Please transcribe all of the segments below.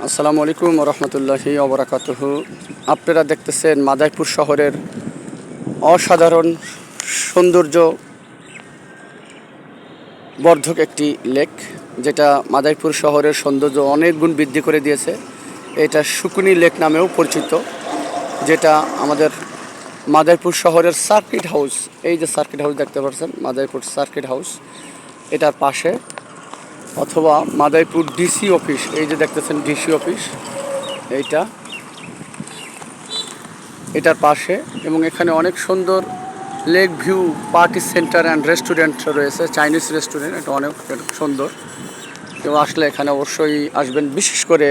আসসালামু আলাইকুম রহমতুল্লাহি অবরাকাতুহ আপনারা দেখতেছেন মাদাইপুর শহরের অসাধারণ সৌন্দর্য বর্ধক একটি লেক, যেটা মাদাইপুর শহরের সৌন্দর্য অনেক গুণ বৃদ্ধি করে দিয়েছে। এটা শুকুনি লেক নামেও পরিচিত, যেটা আমাদের মাদাইপুর শহরের সার্কিট হাউস, এই যে সার্কিট হাউস দেখতে পাচ্ছেন মাদাইপুর সার্কিট হাউস, এটার পাশে অথবা মাদাইপুর ডিসি অফিস এই যে দেখতেছেন ডিসি অফিস এইটা। এটার পাশে, এবং এখানে অনেক সুন্দর lake view, party centre and restaurant রয়েছে, চাইনিজ রেস্টুরেন্ট, এটা অনেক সুন্দর। কেউ আসলে এখানে অবশ্যই আসবেন। বিশেষ করে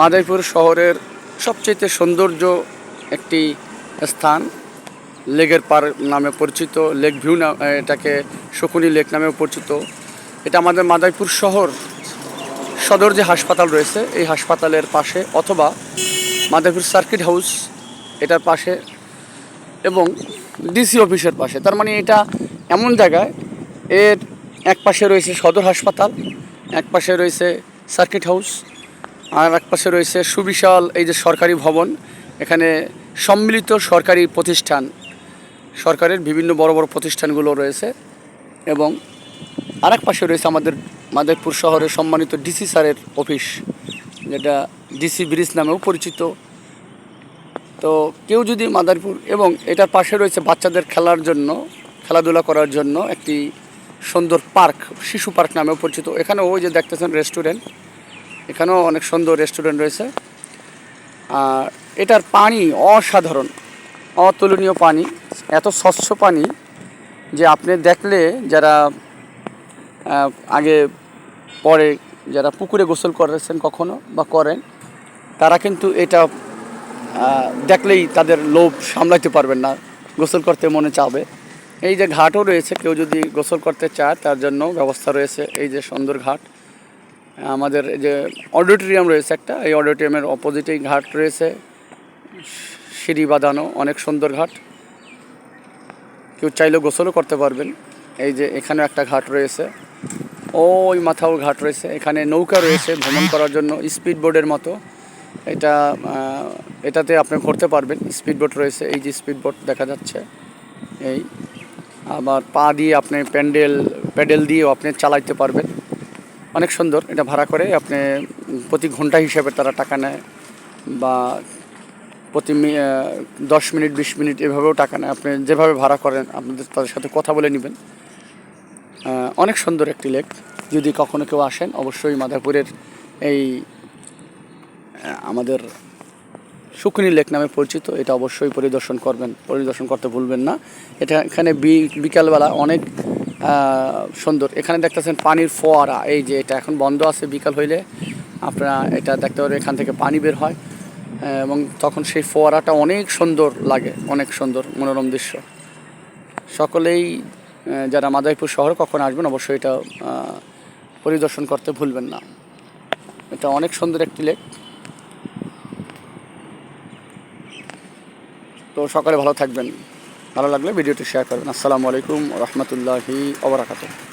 মাদাইপুর শহরের সবচেয়ে সৌন্দর্য একটি স্থান লেগের পার নামে পরিচিত, লেক ভিউ না, এটাকে শকুনি লেক নামেও পরিচিত। এটা আমাদের মাদাইপুর শহর। সদর যে হাসপাতাল রয়েছে, এই হাসপাতালের পাশে অথবা মাদাইপুর সার্কিট হাউস এটার পাশে এবং ডিসি অফিসের পাশে। তার মানে এটা এমন জায়গায়, এর এক পাশে রয়েছে সদর হাসপাতাল, এক পাশে রয়েছে সার্কিট হাউস, আর এক পাশে রয়েছে সুবিশাল এই যে সরকারি ভবন। এখানে সম্মিলিত সরকারি প্রতিষ্ঠান, সরকারের বিভিন্ন বড় বড় প্রতিষ্ঠানগুলো রয়েছে এবং আরেক পাশে রয়েছে আমাদের মাদারপুর শহরের সম্মানিত ডিসি স্যারের অফিস, যেটা ডিসি ব্রিজ নামেও পরিচিত। তো কেউ যদি মাদারপুর এবং এটার পাশে রয়েছে বাচ্চাদের খেলার জন্য, খেলাধুলা করার জন্য একটি সুন্দর পার্ক, শিশু পার্ক নামেও পরিচিত। এখানে ওই যে দেখতেছেন রেস্টুরেন্ট, এখানেও অনেক সুন্দর রেস্টুরেন্ট রয়েছে। আর এটার পানি অসাধারণ, অতুলনীয় পানি, এত স্বচ্ছ পানি যে আপনি দেখলে যারা আগে পরে যারা পুকুরে গোসল করেছেন কখনো বা করেন, তারা কিন্তু এটা দেখলেই তাদের লোভ সামলাইতে পারবেন না, গোসল করতে মনে চাবে। এই যে ঘাটও রয়েছে, কেউ যদি গোসল করতে চায়, তার জন্য ব্যবস্থা রয়েছে। এই যে সুন্দর ঘাট, আমাদের এই যে অডিটোরিয়াম রয়েছে একটা, এই অডিটোরিয়ামের অপোজিটেই ঘাট রয়েছে। সিঁড়ি বাঁধানো, অনেক সুন্দর ঘাট। কেউ চাইলেও গোসলও করতে পারবেন। এই যে এখানেও একটা ঘাট রয়েছে। ওই মাথাও ঘাট রয়েছে। এখানে নৌকা রয়েছে ভ্রমণ করার জন্য স্পিড বোর্ডের মতো। এটা এটাতে আপনি করতে পারবেন। স্পিড বোট রয়েছে, এই যে স্পিড বোট দেখা যাচ্ছে। এই, আবার পা দিয়ে আপনি প্যান্ডেল, প্যাডেল দিয়েও আপনি চালাইতে পারবেন। অনেক সুন্দর, এটা ভাড়া করে আপনি প্রতি ঘণ্টা হিসাবে তারা টাকা নেয়। বা প্রতি দশ মিনিট, বিশ মিনিট এভাবেও টাকা নেয়। আপনি যেভাবে ভাড়া করেন, আপনাদের তাদের সাথে কথা বলে নেবেন। অনেক সুন্দর একটি লেক। যদি কখনো কেউ আসেন, অবশ্যই মাধাপুরের এই আমাদের শুকনি লেক নামে পরিচিত, এটা অবশ্যই পরিদর্শন করবেন, পরিদর্শন করতে ভুলবেন না। এটা এখানে বিকালবেলা অনেক সুন্দর। এখানে দেখতেছেন পানির ফোয়ারা, এই যে এটা এখন বন্ধ আছে বিকাল হইলে। আপনারা এটা দেখতে পারবেন, এখান থেকে পানি বের হয়। এবং তখন সেই ফোয়ারাটা অনেক সুন্দর লাগে, অনেক সুন্দর মনোরম দৃশ্য। সকলেই যারা মাদারীপুর শহর কখন আসবেন, অবশ্যই এটা পরিদর্শন করতে ভুলবেন না। এটা অনেক সুন্দর একটি লেক তো সকালে ভালো থাকবেন। ভালো লাগলে ভিডিওটি শেয়ার করবেন। আসসালামু আলাইকুম রহমতুল্লাহি ওবরাকাতুহ